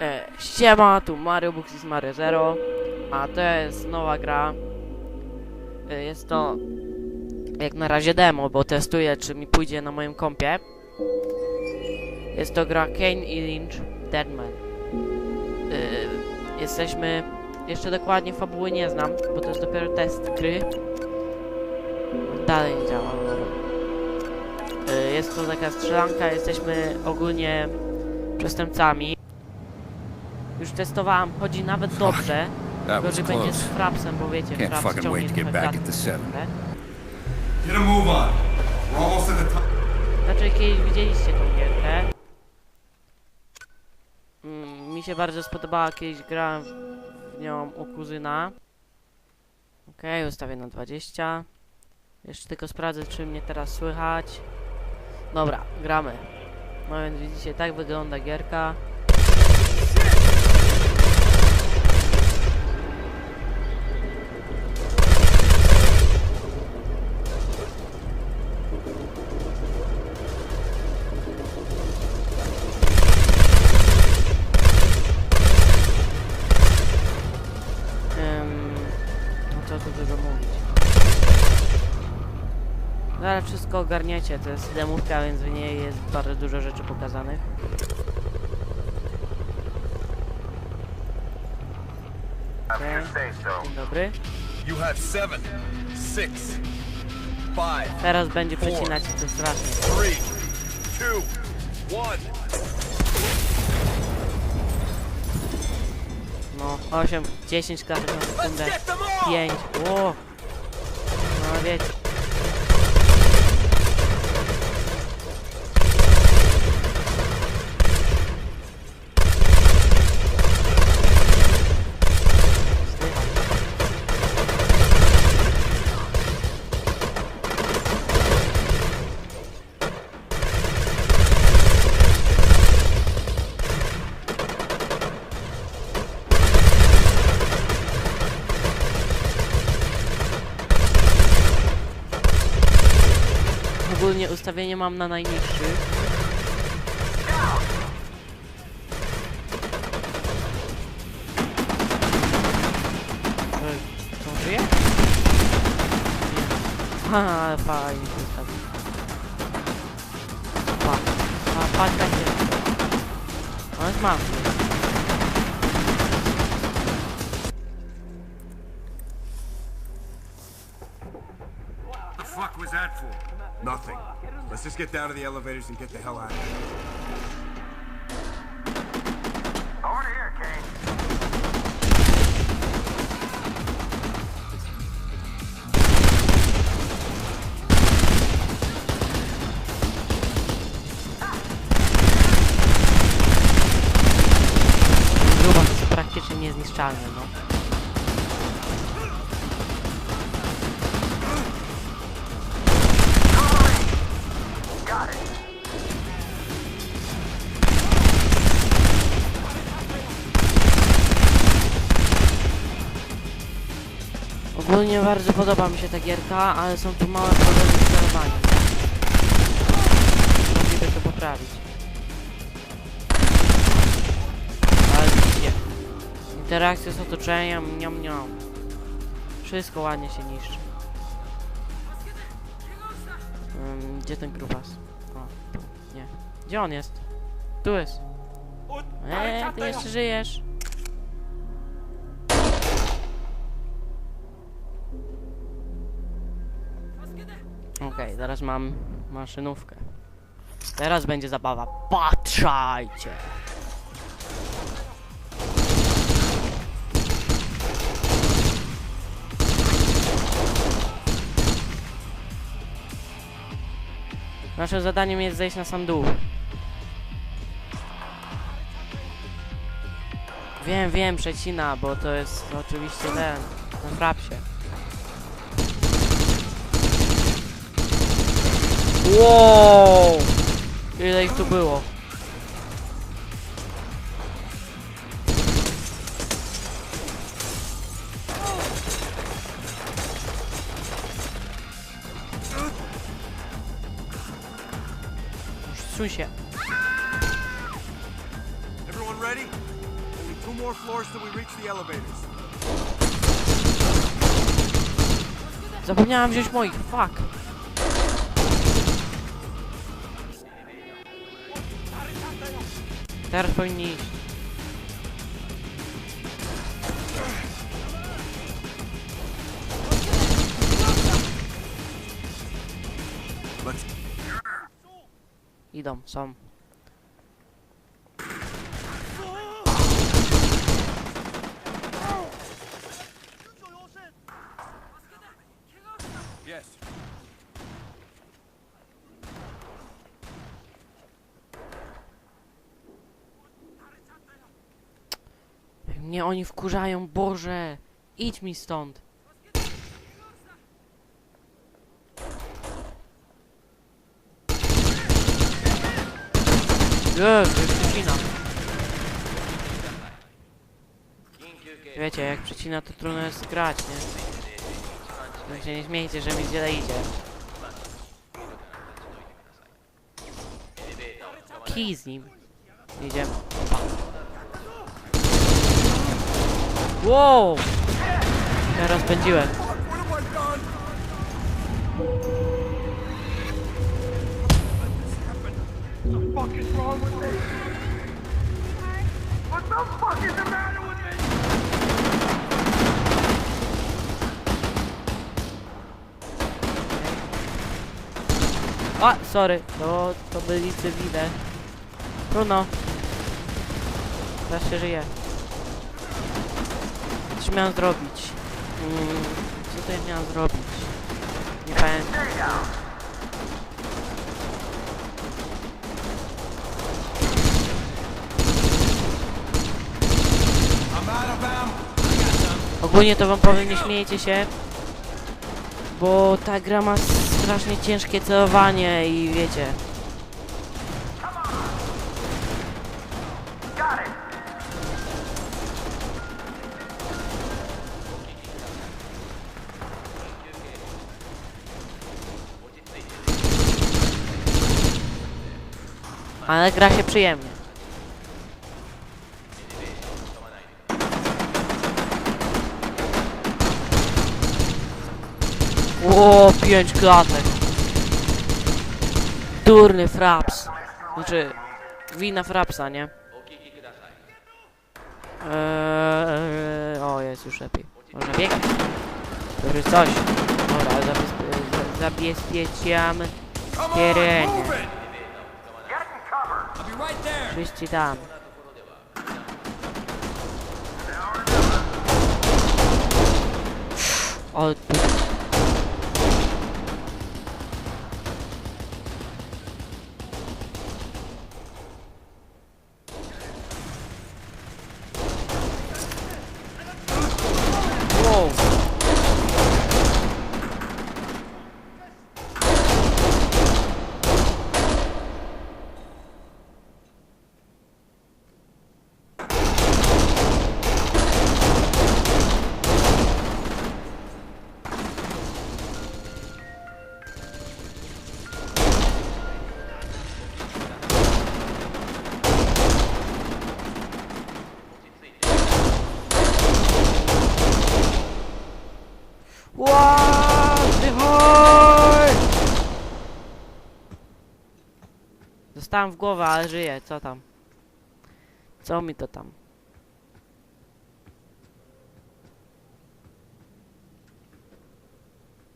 E, siema, tu Mario Buxis Mario Zero, a to jest nowa gra. E, jest to jak na razie demo, bo testuję czy mi pójdzie na moim kompie. Jest to gra Kane i Lynch Deadman. E, jesteśmy, jeszcze dokładnie fabuły nie znam, bo to jest dopiero test gry. Dalej nie działa. E, jest to taka strzelanka, jesteśmy ogólnie przestępcami. Już testowałam, chodzi nawet dobrze. That Tylko, was że będzie z close. frapsem, bo wiecie, Can't fraps fucking ciągnie wait to get trochę back klatkę at the seven. trochę. Get a move on. We're almost at the top. Znaczy kiedyś widzieliście tą gierkę. Mm, mi się bardzo spodobała, kiedyś grałem w nią u kuzyna. Okej, ustawię na 20. Jeszcze tylko sprawdzę, czy mnie teraz słychać. Dobra, gramy. No więc widzicie, tak wygląda gierka. No tu dużo mówić. Zaraz wszystko ogarniecie, to jest demówka, więc w niej jest bardzo dużo rzeczy pokazanych. Okej, dzień dobry. Teraz będzie przecinać to strasznie. 8, 10 klatek na sekundę, Get them all! 5, o! No wiecie. Ogólnie ustawienie mam na najniższy. Żyje? Nie. Ha, fajnie się. Pa, pa, patrz jak się. On jest martwy. Just get down to the elevators and get the hell out of here. Over to here, Kane. Gruba jest praktycznie niezniszczalny, no. Ogólnie bardzo podoba mi się ta gierka, ale są tu małe problemy z sterowaniem. Mogliby to poprawić. Ale widzicie. Interakcja z otoczeniem, niam niam. Wszystko ładnie się niszczy. Ym, gdzie ten grubas? O. Nie. Gdzie on jest? Tu jest. Eee, ty jeszcze żyjesz. Okej, teraz mam maszynówkę. Teraz będzie zabawa. Patrzajcie! Naszym zadaniem jest zejść na sam dół. Wiem, wiem, przecina, bo to jest oczywiście ten, ten frapsie. Wow! Ile ich tu było? Suń się. Everyone ready? more floors till we reach the elevators. Zapomniałam wziąć moich, fuck. Teraz powinni iść. Idą, są. Mnie oni wkurzają, Boże! Idź mi stąd! Jezu, przecina. Wiecie, jak przecina to trudno jest grać, nie? Wy się nie śmiejcie, że mi źle idzie. Kij z nim. Idziemy. Wow! Ja rozpędziłem. Fuck, what have I done? What the fuck is wrong with me? What the fuck is the matter with me? A, sorry, to, to byli cywile. Trudno. Teraz się żyje. Coś miałem zrobić. Mm, co ja miałem zrobić? Nie pamiętam. Ogólnie to wam powiem, nie śmiejcie się. Bo ta gra ma strasznie ciężkie celowanie i wiecie. Ale gra się przyjemnie. O, pięć klatek. Durny fraps. Znaczy, wina frapsa, nie? Eee, o, jest już lepiej. Można biegać. To już coś. Dobra, zabezpie- za- zabezpieczam Come on, Terenie. Twisty down. 아, Dostałem w głowę, ale żyję, co tam? Co mi to tam?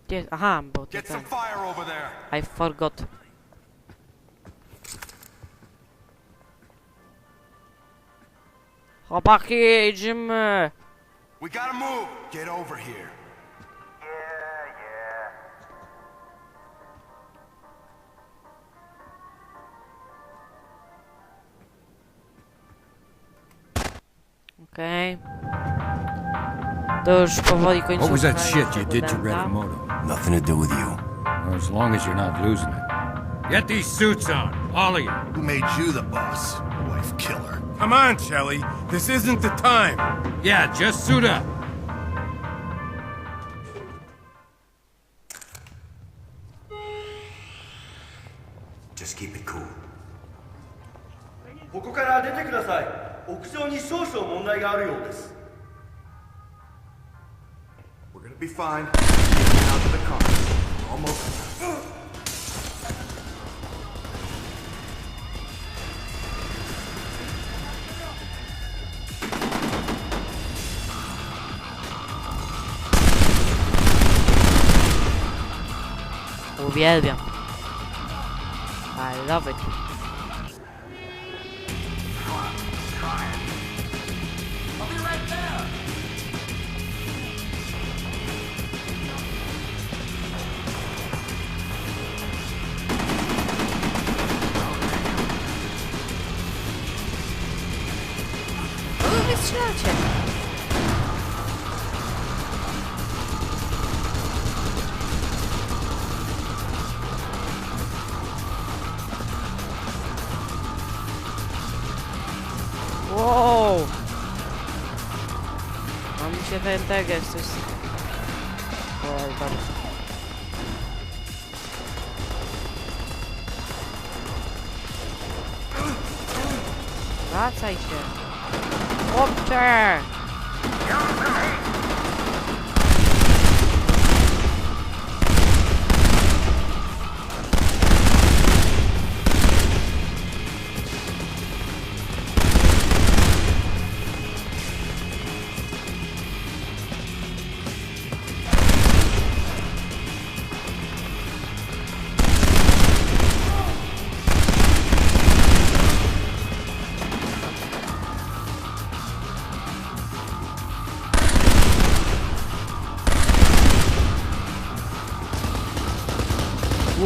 Gdzie? Aha, bo to ten. I forgot. Chłopaki, idziemy! We gotta move. Get over here. Okej. To już powoli kończymy. What was that shit you did to Redimoto? Nothing to do with you. Well, as long as you're not losing it. Get these suits on, all of you. Who made you the boss? Wife killer. Come on, Shelly. This isn't the time. Yeah, just suit up. Fine. Get out of the car. Almost. Uwielbiam. I love it. Wystrzelacie? Wow! A mi się teges coś... Oj, bardzo. Wracaj się! オッケー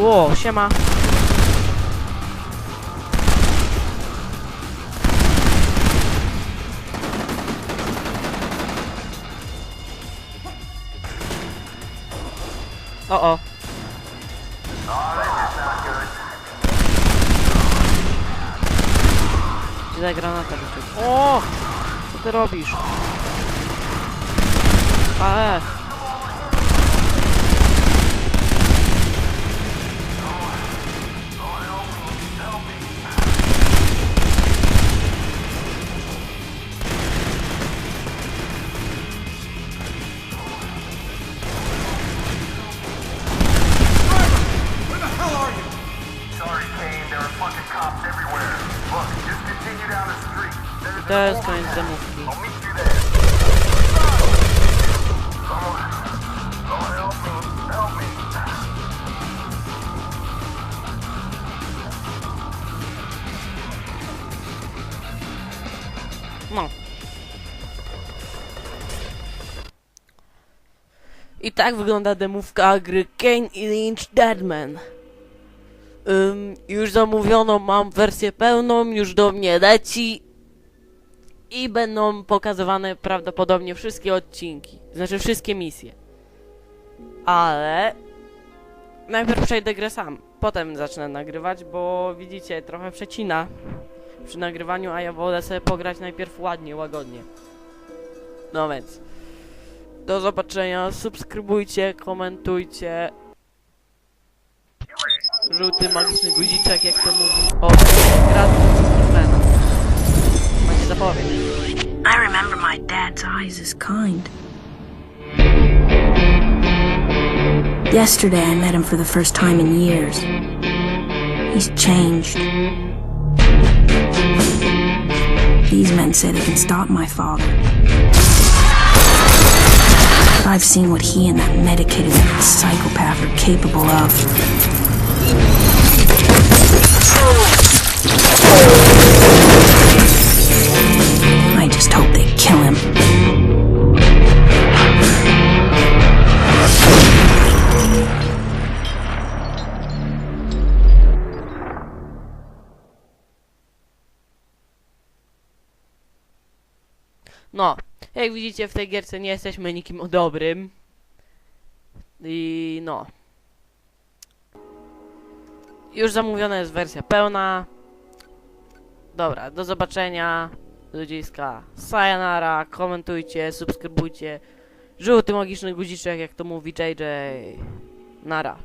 Ło, siema! O o. Gdzie ta granata? O! Co ty robisz? A, To jest koniec me. No. I tak wygląda demówka gry Kane i Lynch Deadman. Ym, już zamówiono, mam wersję pełną, już do mnie leci. I będą pokazywane prawdopodobnie wszystkie odcinki. Znaczy wszystkie misje. Ale... Najpierw przejdę grę sam. Potem zacznę nagrywać, bo widzicie, trochę przecina przy nagrywaniu, a ja wolę sobie pograć najpierw ładnie, łagodnie. No więc. Do zobaczenia, subskrybujcie, komentujcie. Żółty magiczny guziczek, jak to mówi. O, gra z Supermana. I remember my dad's eyes as kind. Yesterday, I met him for the first time in years. He's changed. These men say they can stop my father. But I've seen what he and that medicated psychopath are capable of. No, jak widzicie w tej gierce nie jesteśmy nikim dobrym. I no. Już zamówiona jest wersja pełna. Dobra, do zobaczenia. Ludziska. Sayonara, komentujcie, subskrybujcie. Żółty magiczny guziczek, jak to mówi JJ. Nara.